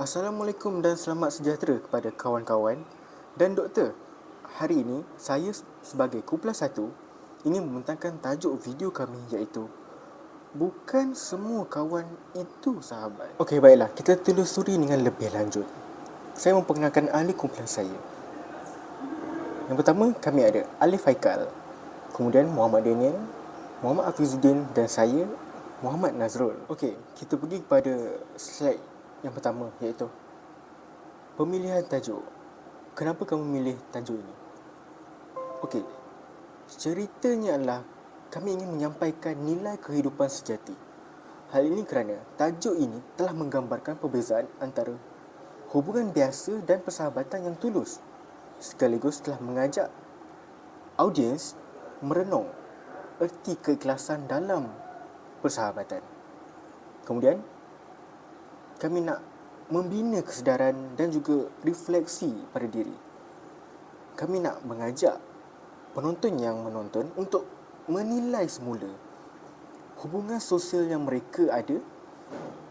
Assalamualaikum dan selamat sejahtera kepada kawan-kawan dan doktor. Hari ini saya sebagai kumpulan satu ingin membentangkan tajuk video kami iaitu Bukan semua kawan itu sahabat. Okey, baiklah. Kita telusuri dengan lebih lanjut. Saya memperkenalkan ahli kumpulan saya. Yang pertama, kami ada Alif Haikal. Kemudian Muhammad Daniel, Muhammad Afizuddin dan saya, Muhammad Nazrul. Okey, kita pergi kepada slide yang pertama iaitu pemilihan tajuk. Kenapa kamu memilih tajuk ini? Okey, ceritanya adalah kami ingin menyampaikan nilai kehidupan sejati. Hal ini kerana tajuk ini telah menggambarkan perbezaan antara hubungan biasa dan persahabatan yang tulus sekaligus telah mengajak audiens merenung erti keikhlasan dalam persahabatan. Kemudian, kami nak membina kesedaran dan juga refleksi pada diri. Kami nak mengajak penonton yang menonton untuk menilai semula hubungan sosial yang mereka ada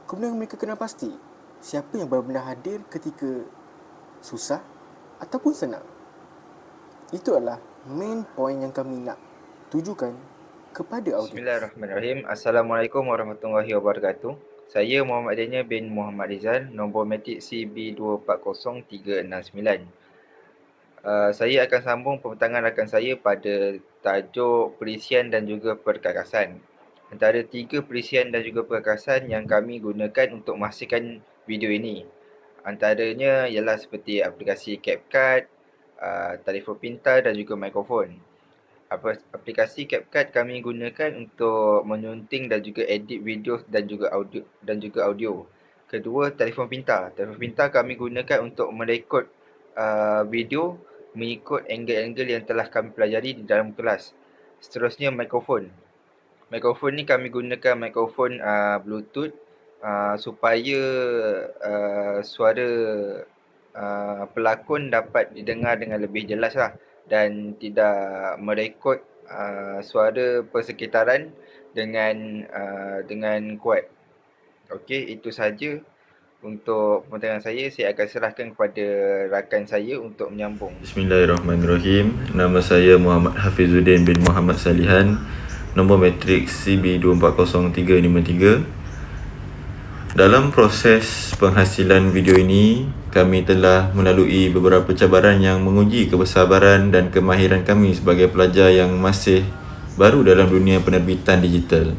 kemudian mereka kena pasti siapa yang benar-benar hadir ketika susah ataupun senang itu adalah main point yang kami nak tujukan kepada audiens. Bismillahirrahmanirrahim. Assalamualaikum warahmatullahi wabarakatuh. Saya Muhammad Daniel bin Muhammad Rizal, nombor metik CB240369. Uh, saya akan sambung pembentangan rakan saya pada tajuk perisian dan juga perkakasan. Antara tiga perisian dan juga perkakasan yang kami gunakan untuk memastikan video ini. Antaranya ialah seperti aplikasi CapCut, uh, telefon pintar dan juga mikrofon. Aplikasi CapCut kami gunakan untuk menyunting dan juga edit video dan juga audio dan juga audio. Kedua, telefon pintar. Telefon pintar kami gunakan untuk merekod uh, video mengikut angle-angle yang telah kami pelajari di dalam kelas. Seterusnya mikrofon. Mikrofon ni kami gunakan mikrofon uh, Bluetooth uh, supaya uh, suara uh, pelakon dapat didengar dengan lebih jelas lah dan tidak merekod uh, suara persekitaran dengan uh, dengan kuat. Okey, itu saja untuk pembentangan saya, saya akan serahkan kepada rakan saya untuk menyambung. Bismillahirrahmanirrahim. Nama saya Muhammad Hafizuddin bin Muhammad Salihan. Nombor matrik CB240353. Dalam proses penghasilan video ini, kami telah melalui beberapa cabaran yang menguji kebersabaran dan kemahiran kami sebagai pelajar yang masih baru dalam dunia penerbitan digital.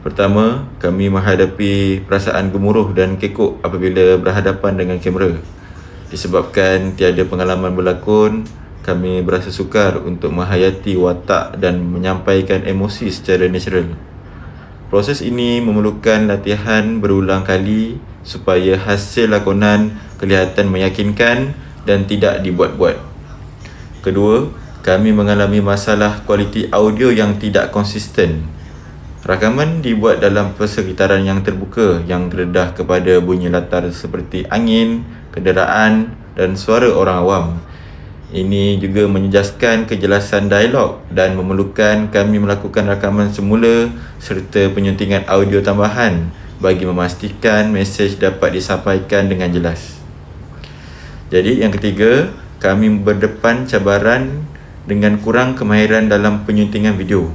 Pertama, kami menghadapi perasaan gemuruh dan kekok apabila berhadapan dengan kamera. Disebabkan tiada pengalaman berlakon, kami berasa sukar untuk menghayati watak dan menyampaikan emosi secara natural. Proses ini memerlukan latihan berulang kali supaya hasil lakonan kelihatan meyakinkan dan tidak dibuat-buat. Kedua, kami mengalami masalah kualiti audio yang tidak konsisten Rakaman dibuat dalam persekitaran yang terbuka yang terdedah kepada bunyi latar seperti angin, kenderaan dan suara orang awam. Ini juga menjejaskan kejelasan dialog dan memerlukan kami melakukan rakaman semula serta penyuntingan audio tambahan bagi memastikan mesej dapat disampaikan dengan jelas. Jadi yang ketiga, kami berdepan cabaran dengan kurang kemahiran dalam penyuntingan video.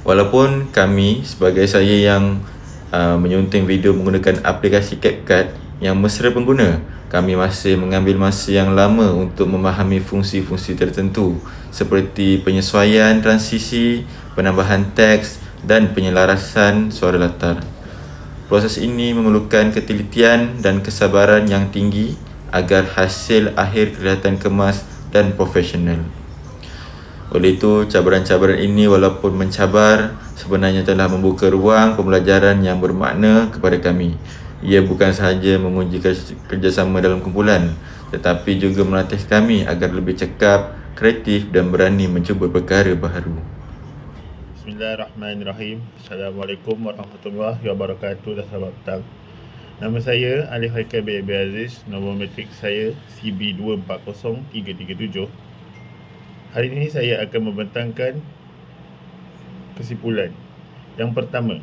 Walaupun kami sebagai saya yang uh, menyunting video menggunakan aplikasi CapCut yang mesra pengguna, kami masih mengambil masa yang lama untuk memahami fungsi-fungsi tertentu seperti penyesuaian transisi, penambahan teks dan penyelarasan suara latar. Proses ini memerlukan ketelitian dan kesabaran yang tinggi agar hasil akhir kelihatan kemas dan profesional. Oleh itu, cabaran-cabaran ini walaupun mencabar, sebenarnya telah membuka ruang pembelajaran yang bermakna kepada kami. Ia bukan sahaja menguji kerjasama dalam kumpulan, tetapi juga melatih kami agar lebih cekap, kreatif dan berani mencuba perkara baharu. Bismillahirrahmanirrahim. Assalamualaikum warahmatullahi wabarakatuh dan selamat petang. Nama saya Alif Haikal bin Aziz. Nombor metrik saya CB240337. Hari ini saya akan membentangkan kesimpulan. Yang pertama,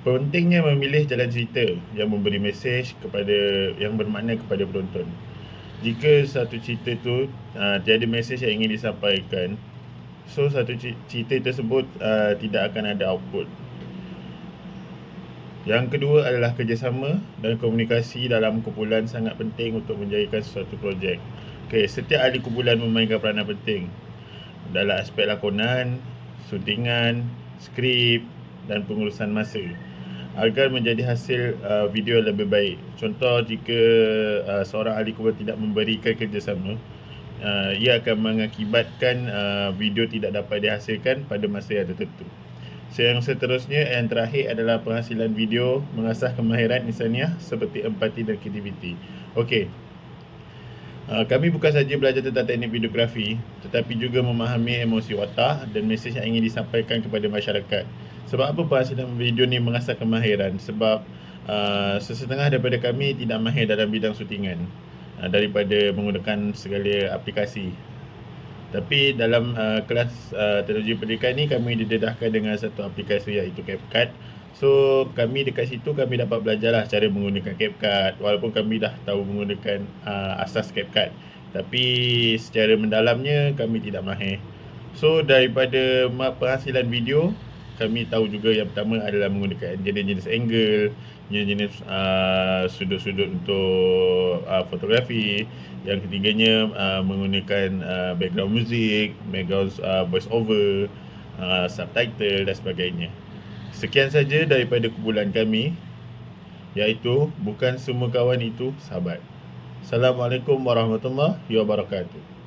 Pentingnya memilih jalan cerita yang memberi mesej kepada yang bermakna kepada penonton. Jika satu cerita tu uh, tiada mesej yang ingin disampaikan, so satu cerita tersebut uh, tidak akan ada output. Yang kedua adalah kerjasama dan komunikasi dalam kumpulan sangat penting untuk menjayakan sesuatu projek. Okay, setiap ahli kumpulan memainkan peranan penting dalam aspek lakonan, syutingan, skrip dan pengurusan masa agar menjadi hasil uh, video lebih baik. Contoh jika uh, seorang ahli kubur tidak memberikan kerjasama, uh, ia akan mengakibatkan uh, video tidak dapat dihasilkan pada masa yang tertentu. So, yang seterusnya yang terakhir adalah penghasilan video mengasah kemahiran insaniah seperti empati dan kreativiti. Okey. Uh, kami bukan saja belajar tentang teknik videografi tetapi juga memahami emosi watak dan mesej yang ingin disampaikan kepada masyarakat. Sebab apa penghasilan video ni mengasah kemahiran? Sebab uh, sesetengah daripada kami tidak mahir dalam bidang syutingan uh, daripada menggunakan segala aplikasi. Tapi dalam uh, kelas uh, teknologi pendidikan ni kami didedahkan dengan satu aplikasi iaitu CapCut. So kami dekat situ kami dapat belajarlah cara menggunakan CapCut walaupun kami dah tahu menggunakan uh, asas CapCut. Tapi secara mendalamnya kami tidak mahir. So daripada penghasilan video kami tahu juga yang pertama adalah menggunakan jenis-jenis angle, jenis-jenis uh, sudut-sudut untuk uh, fotografi. Yang ketiganya uh, menggunakan uh, background music, background uh, voice over, uh, subtitle dan sebagainya. Sekian saja daripada kumpulan kami iaitu bukan semua kawan itu sahabat. Assalamualaikum warahmatullahi wabarakatuh.